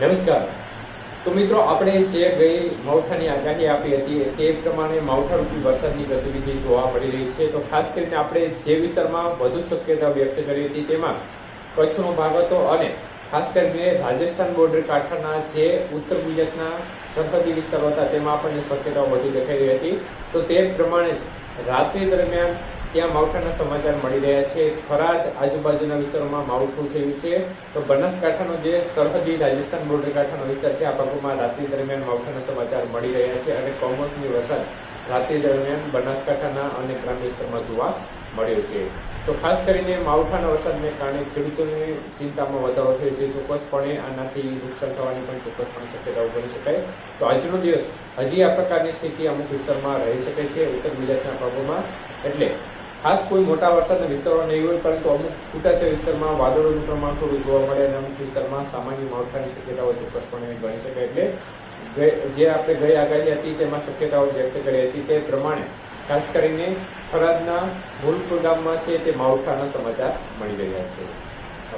નમસ્કાર. તો મિત્રો, આપણે જે ગઈ માવઠાની આગાહી આપી હતી, તે પ્રમાણે માવઠારૂપી વરસાદની ગતિવિધિ જોવા મળી રહી છે. તો ખાસ કરીને આપણે જે વિસ્તારમાં વધુ શક્યતા વ્યક્ત કરી હતી, તેમાં કચ્છનો ભાગ હતો અને ખાસ કરીને રાજસ્થાન બોર્ડર કાંઠાના જે ઉત્તર ગુજરાતના સરહદી વિસ્તારો હતા, તેમાં આપણને શક્યતાઓ વધુ દેખાઈ રહી હતી. તો તે પ્રમાણે રાત્રિ દરમિયાન ત્યાં માવઠાના સમાચાર મળી રહ્યા છે. થરાદ આજુબાજુના વિસ્તારોમાં માવઠું થયું છે. તો બનાસકાંઠાનો જે સરહદી રાજસ્થાન બોર્ડર કાંઠાનો વિસ્તાર છે, આ ભાગોમાં રાત્રિ દરમિયાન માવઠાના સમાચાર મળી રહ્યા છે અને કમોસમી વરસાદ રાત્રિ દરમિયાન બનાસકાંઠાના અને ગ્રામ્ય વિસ્તારમાં જોવા મળ્યો છે. તો ખાસ કરીને માવઠાના વરસાદને કારણે ખેડૂતોની ચિંતામાં વધારો થયો છે. ચોક્કસપણે આનાથી નુકસાન થવાની પણ ચોક્કસપણે શક્યતાઓ બની શકાય. તો આજનો દિવસ હજી આ પ્રકારની સ્થિતિ અમુક વિસ્તારમાં રહી શકે છે ઉત્તર ગુજરાતના ભાગોમાં. એટલે ખાસ કોઈ મોટા વરસાદના વિસ્તારો નહીં હોય, પરંતુ અમુક છૂટાછવાયા વિસ્તારમાં, વાદળોનું પ્રમાણ થોડું જોવા મળે અને અમુક વિસ્તારમાં સામાન્ય માવઠાની શક્યતાઓ ચોક્કસપણે ગણી શકાય. એટલે જે આપણે ગઈ આગાહી હતી તેમાં શક્યતાઓ વ્યક્ત કરી હતી તે પ્રમાણે ખાસ કરીને થરાદના ભૂલપુર ગામમાં છે તે માવઠાના સમાચાર મળી રહ્યા છે.